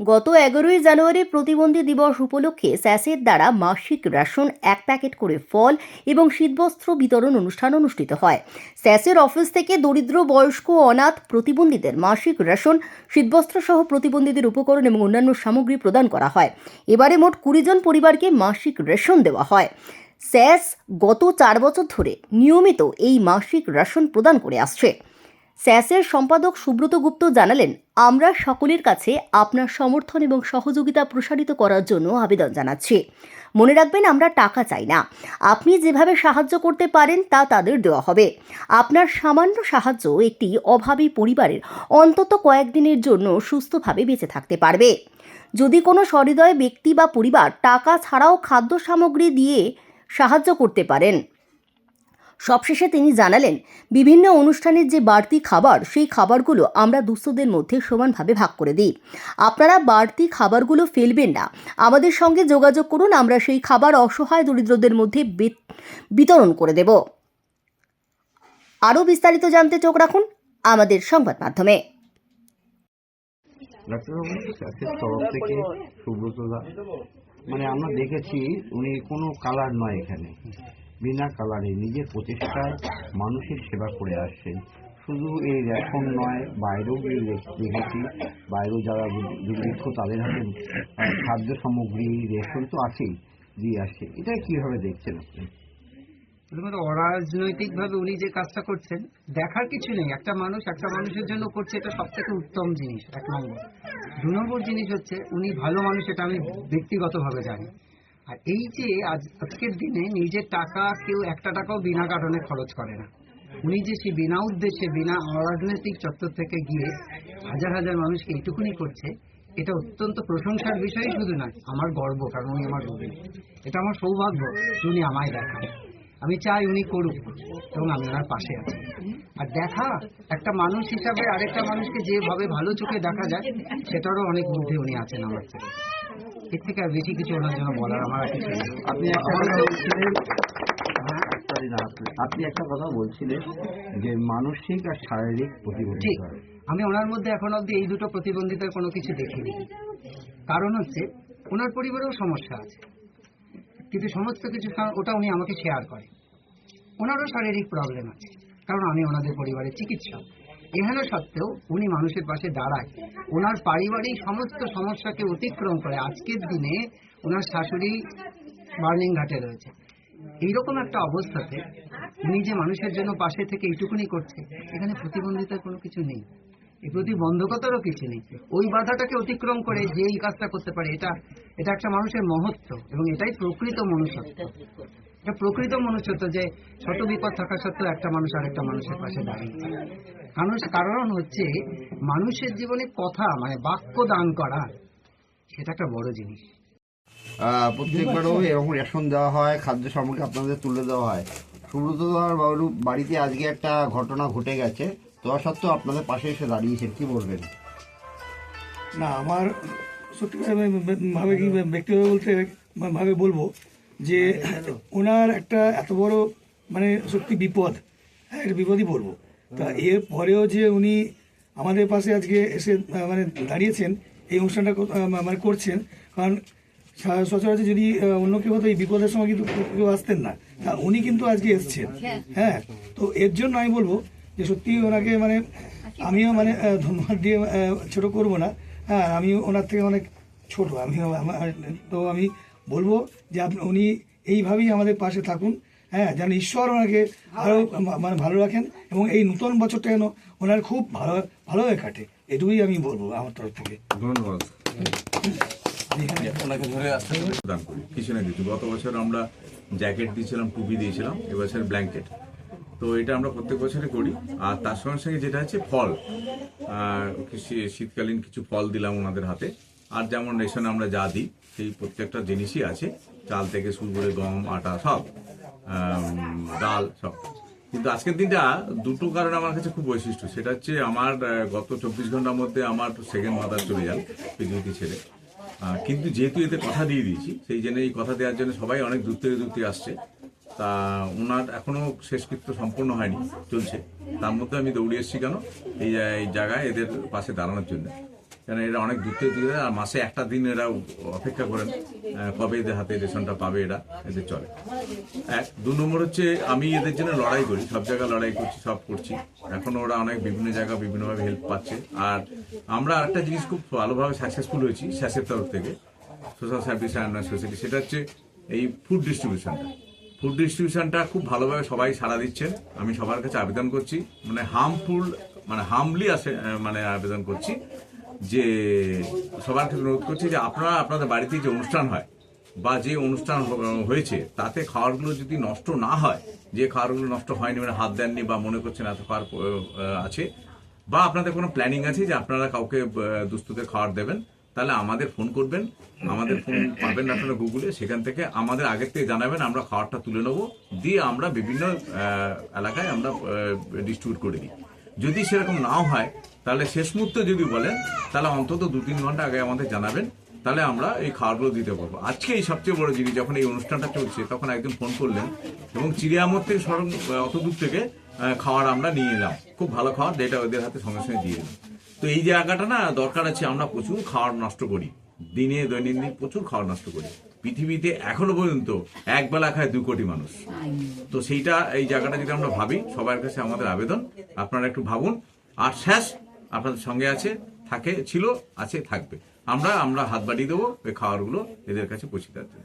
গত এগারোই জানুয়ারি প্রতিবন্ধী দিবস উপলক্ষে স্যাসের দ্বারা মাসিক রেশন এক প্যাকেট করে ফল এবং শীতবস্ত্র বিতরণ অনুষ্ঠান অনুষ্ঠিত হয়। স্যাসের অফিস থেকে দরিদ্র, বয়স্ক অনাথ প্রতিবন্ধীদের মাসিক রেশন শীতবস্ত্র সহ প্রতিবন্ধীদের উপকরণ এবং অন্যান্য সামগ্রী প্রদান করা হয়। এবারে মোট কুড়ি জন পরিবারকে মাসিক রেশন দেওয়া হয়। স্যাস গত চার বছর ধরে নিয়মিত এই মাসিক রেশন প্রদান করে আসছে। স্যাসের সম্পাদক সুব্রত গুপ্ত জানালেন, আমরা সকলের কাছে আপনার সমর্থন এবং সহযোগিতা প্রসারিত করার জন্য আবেদন জানাচ্ছি। মনে রাখবেন, আমরা টাকা চাই না। আপনি যেভাবে সাহায্য করতে পারেন, তা তাদের দেওয়া হবে। আপনার সামান্য সাহায্য একটি অভাবী পরিবারের অন্তত কয়েকদিনের জন্য সুস্থভাবে বেঁচে থাকতে পারবে। যদি কোনো সহৃদয় ব্যক্তি বা পরিবার টাকা ছাড়াও খাদ্য সামগ্রী দিয়ে সাহায্য করতে পারেন সবশেষে তিনি জানালেন, বিভিন্ন অনুষ্ঠানের যে বাড়তি খাবার, সেই খাবারগুলো আমরা দুস্থদের মধ্যে সমানভাবে ভাগ করে দিই। আপনারা বাড়তি খাবারগুলো ফেলবেন না। আমাদের সঙ্গে যোগাযোগ করুন, আমরা সেই খাবার অসহায় দরিদ্রদের মধ্যে বিত- বিতরণ করে দেব। আরও বিস্তারিত জানতে চোখ রাখুন আমাদের সংবাদ মাধ্যমে। মানে আমরা দেখেছি উনি কোনো কালার নয় এখানে। বিনা কালারে নিজের প্রচেষ্টায় মানুষের সেবা করে আসছেন। শুধু এই রেশন নয়, বাইরেও দেখেছি, বাইরেও যারা দুর্ভিক্ষ তাদের হাতে খাদ্য সামগ্রী রেশন তো আছেই, দিয়ে আসছে। এটা কীভাবে দেখছেন আপনি? অরাজনৈতিক ভাবে উনি যে কাজটা করছেন, দেখার কিছু নেই। একটা মানুষ একটা মানুষের জন্য করছে, এটা সব থেকে উত্তম জিনিস, এক নম্বর। দু নম্বর জিনিস হচ্ছে, উনি ভালো মানুষ, এটা আমি ব্যক্তিগতভাবে জানি। আর এই যে আজ আজকের দিনে নিজের টাকা কেউ একটা টাকাও বিনা কারণে খরচ করে না। উনি যে সে বিনা উদ্দেশ্যে, বিনা অরাজনৈতিক চত্বর থেকে গিয়ে হাজার হাজার মানুষকে এইটুকুনি করছে, এটা অত্যন্ত প্রশংসার বিষয় শুধু নয়, আমার গর্ব, কারণ উনি আমার রোগী। এটা আমার সৌভাগ্য উনি আমায় দেখান। আমি চাই উনি করুক এবং আমি ওনার পাশে আছি। আর দেখা, একটা মানুষ হিসাবে আরেকটা মানুষকে যেভাবে ভালো চোখে দেখা যায়, সেটারও অনেক মধ্যে উনি আছেন আমার এর থেকে আর বেশি কিছু ওনার জন্য বলার আমার কিছু আপনি একটা কথা বলছিলেন হ্যাঁ, আপনি- আপনি একটা কথা বলছিলেন যে মানসিক আর শারীরিক ঠিক। প্রতিবন্ধিতা আমি ওনার মধ্যে এখন অবধি এই দুটো প্রতিবন্ধিতার কোনো কিছু দেখিনি। কারণ হচ্ছে ওনার পরিবারেও সমস্যা আছে। কিন্তু সমস্ত কিছু ওটা উনি আমাকে শেয়ার করে ওনারও শারীরিক প্রবলেম আছে। কারণ আমি ওনাদের পরিবারের চিকিৎসক। এখানে সত্ত্বেও উনি মানুষের পাশে দাঁড়ায়। ওনার পারিবারিক সমস্ত সমস্যাকে অতিক্রম করে আজকের দিনে ওনার শাশুড়ি বার্নিং ঘাটে রয়েছে। এইরকম একটা অবস্থাতে উনি যে মানুষের জন্য পাশে থেকে এইটুকুনি করছে, এখানে প্রতিবন্ধিতার কোনো কিছু নেই। এই প্রতিবন্ধকতারও কিছু নেই। ওই বাধাটাকে অতিক্রম করে যে এই কাজটা করতে পারে, এটা এটা একটা মানুষের মহত্ব এবং এটাই প্রকৃত মনুষ্যত্ব। এটা প্রকৃত মনুষ্যত্ব যে ছোট বিপদ থাকা সত্ত্বেও একটা মানুষ আরেকটা মানুষের পাশে দাঁড়িয়ে মানুষ কারণ হচ্ছে মানুষের জীবনে কথা মানে বাক্য দান করা সেটা একটা বড় জিনিস। প্রত্যেকবারও এরকম রেশন দেওয়া হয় খাদ্য সামগ্রী আপনাদের তুলে দেওয়া হয়। সুব্রতদার বাবু বাড়িতে আজকে একটা ঘটনা ঘটে গেছে তো সত্ত্বেও আপনাদের পাশে এসে দাঁড়িয়েছেন কি বলবেন? না আমার সত্যি ভাবে কি ব্যক্তিগত বলতে ভাবে বলব যে ওনার একটা এত বড় মানে সত্যি বিপদ হ্যাঁ একটা বিপদই বলব। তা এর পরেও যে উনি আমাদের পাশে আজকে এসে মানে দাঁড়িয়েছেন এই অনুষ্ঠানটা মানে করছেন কারণ সা- সচরাচর যদি অন্য কেউ হতো এই বিপদের সময় কিন্তু কেউ আসতেন না তা উনি কিন্তু আজকে এসছেন হ্যাঁ। তো এর জন্য আমি বলব যে সত্যি ওনাকে মানে আমিও মানে ধন্যবাদ দিয়ে ছোট করব না হ্যাঁ আমি ওনার থেকে অনেক ছোট আমি আমার- তো আমি বলব যে আপনি উনি এইভাবেই আমাদের পাশে থাকুন। হ্যাঁ যেন ঈশ্বর ওনাকে আরও মানে ভালো রাখেন এবং এই নতুন বছরটা যেন ওনার খুব ভালো ভালোভাবে কাটে। এটুকুই আমি বলব আমার তরফ থেকে। ধন্যবাদ। ওনাকে ধরে আসতে করি। কিছু না কিছু। গত বছর আমরা জ্যাকেট দিয়েছিলাম টুপি দিয়েছিলাম এবছর ব্ল্যাঙ্কেট। তো এটা আমরা প্রত্যেক বছরে করি। আর তার সঙ্গে সঙ্গে যেটা হচ্ছে ফল। শীতকালীন কিছু ফল দিলাম ওনাদের হাতে। আর যেমন রেশনে আমরা যা দিই, সেই প্রত্যেকটা জিনিসই আছে। চাল থেকে শুরু করে গম, আটা সব ডাল সব। কিন্তু আজকের দিনটা দুটো কারণে আমার কাছে খুব বৈশিষ্ট্য। সেটা হচ্ছে আমার গত চব্বিশ ঘণ্টার মধ্যে আমার সেকেন্ড মাদার চলে যান পৃথিবীতে ছেড়ে। কিন্তু যেহেতু এতে কথা দিয়ে দিয়েছি, সেই জন্য এই কথা দেওয়ার জন্য সবাই অনেক দূর থেকে দূর থেকে আসছে। তা ওনার এখনও শেষকৃত্য সম্পূর্ণ হয়নি, চলছে। তার মধ্যে আমি দৌড়ে এসেছি কেন? এই জায়গায় এদের পাশে দাঁড়ানোর জন্য। কারণ এরা অনেক দূর থেকে দিয়ে আর মাসে একটা দিন এরা অপেক্ষা করেন কবে এদের হাতে রেশনটা পাবে এরা, এদের চলে। এক, দু নম্বর হচ্ছে আমি এদের জন্য লড়াই করি, সব জায়গায় লড়াই করছি, সব করছি। এখন ওরা অনেক বিভিন্ন জায়গা বিভিন্নভাবে হেল্প পাচ্ছে। আর আমরা আরেকটা জিনিস খুব ভালোভাবে সাকসেসফুল হয়েছি স্যাসের তরফ থেকে সোশ্যাল সার্ভিস অ্যান্ড সোসাইটি সেটা হচ্ছে এই ফুড ডিস্ট্রিবিউশনটা ফুড ডিস্ট্রিবিউশনটা খুব ভালোভাবে সবাই সাড়া দিচ্ছেন। আমি সবার কাছে আবেদন করছি মানে হার্মফুল মানে হার্মলি আসে মানে আবেদন করছি। যে সবার কাছে অনুরোধ করছি যে আপনারা আপনাদের বাড়িতে যে অনুষ্ঠান হয় বা যে অনুষ্ঠান হয়েছে তাতে খাবারগুলো যদি নষ্ট না হয় যে খাবারগুলো নষ্ট হয়নি মানে হাত দেননি বা মনে করছেন এত আহ, আছে বা আপনাদের কোনো প্ল্যানিং আছে যে আপনারা কাউকে দুস্থদের খাবার দেবেন তাহলে আমাদের ফোন করবেন আমাদের ফোন পাবেন আপনারা গুগলে সেখান থেকে আমাদের আগের থেকে জানাবেন আমরা খাবারটা তুলে নেব দিয়ে আমরা বিভিন্ন এলাকায় আমরা ডিস্ট্রিবিউট করে দিই। যদি সেরকম নাও হয় তাহলে শেষ মুহূর্তে যদি বলেন, তাহলে অন্তত দু তিন ঘণ্টা আগে আমাদের জানাবেন, তাহলে আমরা এই খাবারগুলো দিতে পারব। আজকে এই সবচেয়ে বড় জিনিস, যখন এই অনুষ্ঠানটা চলছে, তখন একজন ফোন করলেন এবং চিড়িয়ামোর থেকে সরম অত দূর থেকে খাবার আমরা নিয়ে এলাম। খুব ভালো খাবার যেটা ওদের হাতে সঙ্গে সঙ্গে দিয়ে দিলাম। তো এই জায়গাটা না, দরকার আছে আমরা প্রচুর খাবার নষ্ট করি। দিনে দৈনন্দিন প্রচুর খাবার নষ্ট করি। পৃথিবীতে এখনও পর্যন্ত এক বেলা খায় দু কোটি মানুষ। তো সেইটা, এই জায়গাটা যদি আমরা ভাবি, সবার কাছে আমাদের আবেদন, আপনারা একটু ভাবুন। আর শেষ আপনাদের সঙ্গে আছে, থাকে, ছিল, আছে, থাকবে। আমরা আমরা হাত বাড়িয়ে দেবো, ওই খাবারগুলো এদের কাছে পৌঁছে দেওয়ার জন্য।